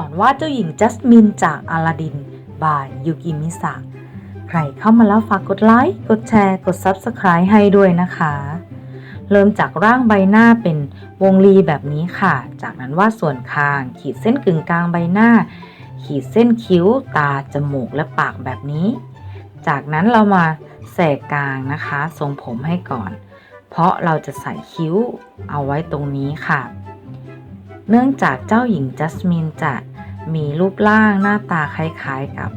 สอนวาดเจ้าหญิงจัสมินจากอาลาดิน บายยูกิมิสะใครเข้ามาแล้วฝากกดไลค์ กดแชร์ กด Subscribe ให้ด้วยนะคะ เริ่มจากร่างใบหน้าเป็นวงรีแบบนี้ค่ะ จากนั้นวาดส่วนคาง ขีดเส้นกึ่งกลางใบหน้า ขีดเส้นคิ้ว ตา จมูก และปากแบบนี้ จากนั้นเรามาแสกกลางนะคะ ทรงผมให้ก่อน เพราะเราจะใส่คิ้วเอาไว้ตรงนี้ค่ะ เนื่องจากเจ้าหญิงจัสมินจะมีรูปร่างหน้าตาคล้ายๆกับ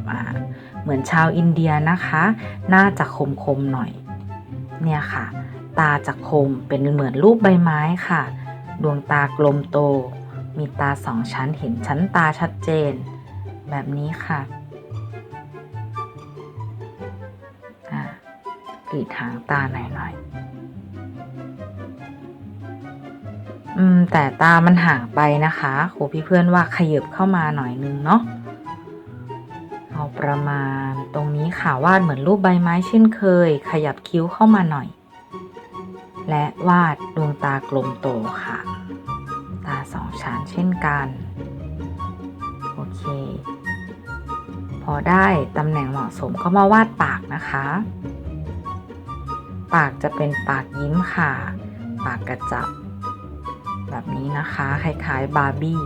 เหมือนชาวอินเดียนะคะหน้าจะคมๆหน่อย เนี่ยค่ะ ตาจะคมเป็นเหมือนรูปใบไม้ค่ะ ดวงตากลมโต มีตาสองชั้นเห็นชั้นตาชัดเจน แบบนี้ค่ะอ่ากรีดหางตาหน่อยๆ อืม แต่ตามันห่างไปนะคะครูพี่เพื่อนว่าขยับเข้ามาหน่อยนึงเนาะเอาประมาณตรงนี้ค่ะวาดเหมือนรูปใบไม้เช่นเคย ขยับคิ้วเข้ามาหน่อย และวาดดวงตากลมโตค่ะ ตาสองชั้นเช่นกันโอเค พอได้ตำแหน่งเหมาะสมก็มาวาดปากนะคะ ปากจะเป็นปากยิ้มค่ะ ปากกระจับ แบบนี้นะคะคล้ายๆบาร์บี้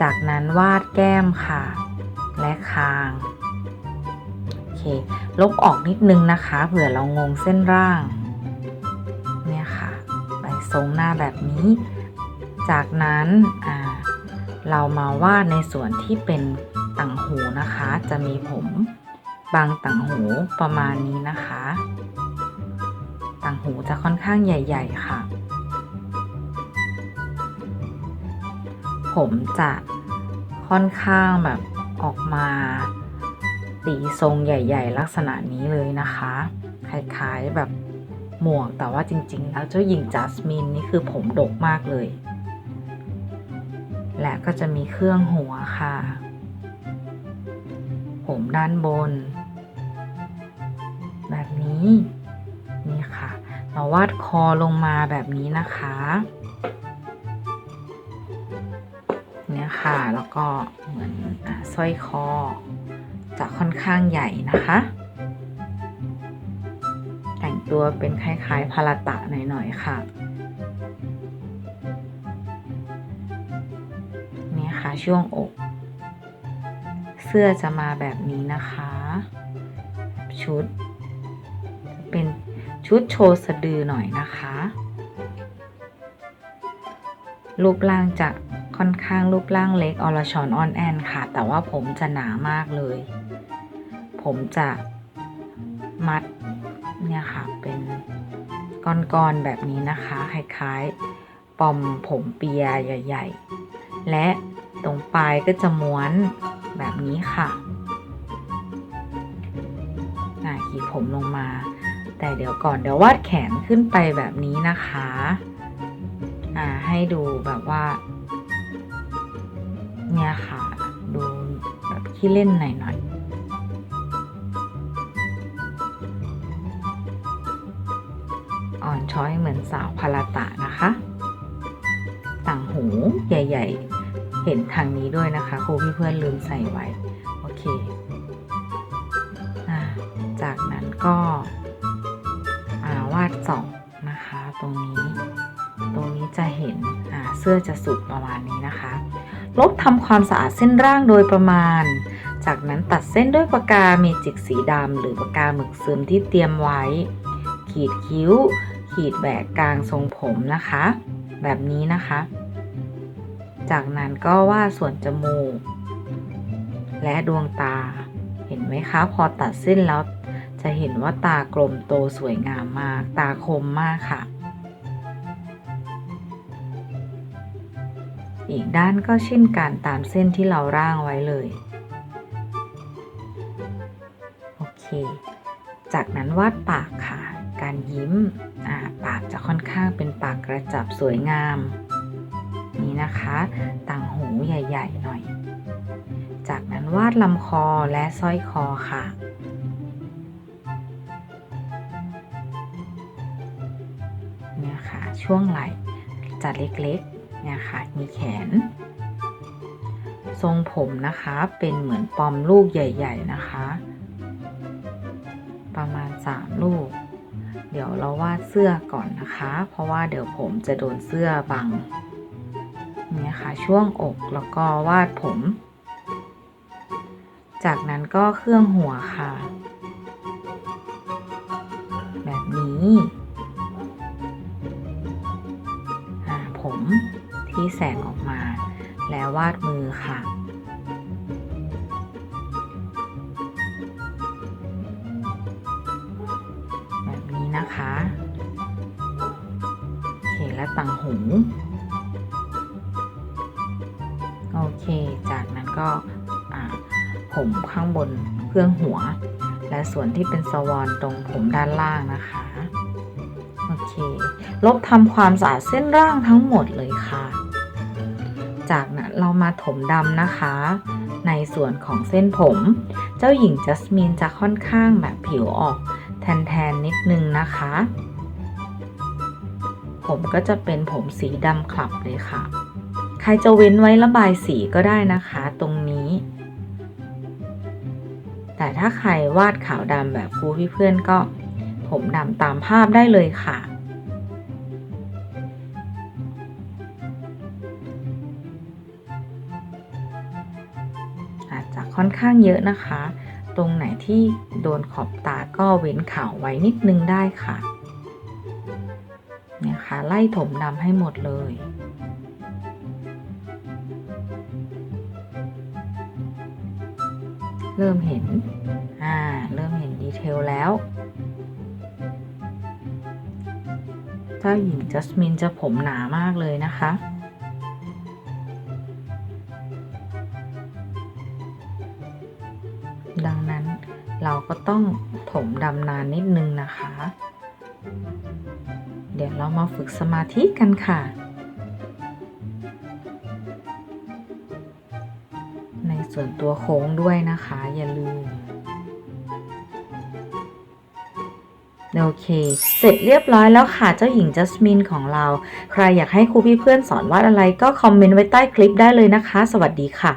จากนั้นวาดแก้มค่ะ และคางโอเคลบออกนิดนึงนะคะเผื่อเรางงเส้นร่าง เนี่ยค่ะใบทรงหน้าแบบนี้ จากนั้นเรามาวาดในส่วนที่เป็นต่างหูนะคะ จะมีผมบางต่างหูประมาณนี้นะคะ ต่างหูจะค่อนข้างใหญ่ ๆ ค่ะ ผมจะค่อนข้างแบบออกมาตีทรงใหญ่ ๆ ลักษณะนี้เลยนะคะ คล้ายๆแบบหมวกแต่ว่าจริง ๆ แล้วเจ้าหญิงจัสมินนี่คือผมดกมากเลย และก็จะมีเครื่องหัวค่ะ ผมด้านบน แบบนี้ นี่ค่ะ เราวาดคอลงมาแบบนี้นะคะ ค่ะ แล้วก็เหมือนสร้อยคอ จะค่อนข้างใหญ่นะคะ แต่งตัวเป็นคล้ายๆพาราตะหน่อยๆค่ะ นี่ค่ะช่วงอก เสื้อจะมาแบบนี้นะคะ ชุด เป็นชุดโชว์สะดือหน่อยนะคะ รูปร่างจะ ค่อนข้างรูปร่างเล็กอรชอนออนแอนค่ะ แต่ว่าผมจะหนามากเลย ผมจะมัดเนี่ยค่ะ เป็นก้อนๆแบบนี้นะคะ คล้ายๆ ปอมผมเปียใหญ่ ๆ และตรงปลายก็จะม้วนแบบนี้ค่ะขีดผมลงมา แต่เดี๋ยวก่อนเดี๋ยววาดแขนขึ้นไปแบบนี้นะคะ อ่าให้ดูแบบว่า เนี่ยค่ะ ดูแบบขี้เล่นหน่อยๆอ่อนช้อยเหมือนสาวพาราตะนะคะ ต่างหูใหญ่ ๆ เห็นทางนี้ด้วยนะคะครูพี่เพื่อนลืมใส่ไว้ โอเคอจากนั้นก็าวาดสองนะคะ ตรงนี้ ตรงนี้จะเห็นเสื้อจะสุดประมาณนี้นะคะ ลบทำความสะอาดเส้นร่างโดยประมาณ จากนั้นตัดเส้นด้วยปากกาเมจิกสีดำหรือปากกาหมึกซึมที่เตรียมไว้ ขีดคิ้ว ขีดแหวกกลางทรงผมนะคะ แบบนี้นะคะ จากนั้นก็วาดส่วนจมูก และดวงตา เห็นไหมคะ พอตัดเส้นแล้วจะเห็นว่าตากลมโตสวยงามมาก ตาคมมากค่ะ อีกด้านก็เช่นกันตามเส้นที่เราร่างไว้เลย โอเค จากนั้นวาดปากค่ะ การยิ้มาปากจะค่อนข้างเป็นปากกระจับสวยงาม นี่นะคะ ต่างหูใหญ่ๆหน่อย จากนั้นวาดลำคอและสร้อยคอค่ะเนี่ยค่ะ ช่วงไหล่จะเล็กๆ เนี่ยค่ะมีแขน ทรงผมนะคะเป็นเหมือนปอมลูกใหญ่ ๆนะคะ ประมาณ 3 ลูก เดี๋ยวเราวาดเสื้อก่อนนะคะ เพราะว่าเดี๋ยวผมจะโดนเสื้อบังเนี่ยค่ะช่วงอกแล้วก็วาดผม จากนั้นก็เครื่องหัวค่ะ แบบนี้ แสงออกมา แล้ววาดมือค่ะแบบนี้นะคะโอเคและต่างหูโอเค จากนั้นก็ผมข้างบนเครื่องหัว และส่วนที่เป็นสวอนตรงผมด้านล่างนะคะ โอเค ลบทำความสะอาดเส้นร่างทั้งหมดเลยค่ะ จากนั้นเรามาถมดำนะคะ ในส่วนของเส้นผม เจ้าหญิงจัสมินจะค่อนข้างแบบผิวออกแทนๆนิดนึงนะคะ ผมก็จะเป็นผมสีดำคลับเลยค่ะ ใครจะเว้นไว้ระบายสีก็ได้นะคะตรงนี้ แต่ถ้าใครวาดขาวดำแบบครูพี่เพื่อนก็ ผมดำตามภาพได้เลยค่ะอาจจะ ค่อนข้างเยอะนะคะ ตรงไหนที่โดนขอบตาก็เว้นขาวไว้นิดนึงได้ค่ะเนี่ยค่ะไล่ถมดำให้หมดเลยเริ่มเห็น อ่า เริ่มเห็นดีเทลแล้ว เจ้าหญิงจัสมินจะผมหนามากเลยนะคะ ดังนั้นเราก็ต้องถมดำนานนิดนึงนะคะ เดี๋ยวเรามาฝึกสมาธิกันค่ะ ในส่วนตัวโค้งด้วยนะคะ อย่าลืม โอเค เสร็จเรียบร้อยแล้วค่ะ เจ้าหญิงจัสมินของเรา ใครอยากให้ครูพี่เพื่อนสอนวาดอะไรก็คอมเมนต์ไว้ใต้คลิปได้เลยนะคะ สวัสดีค่ะ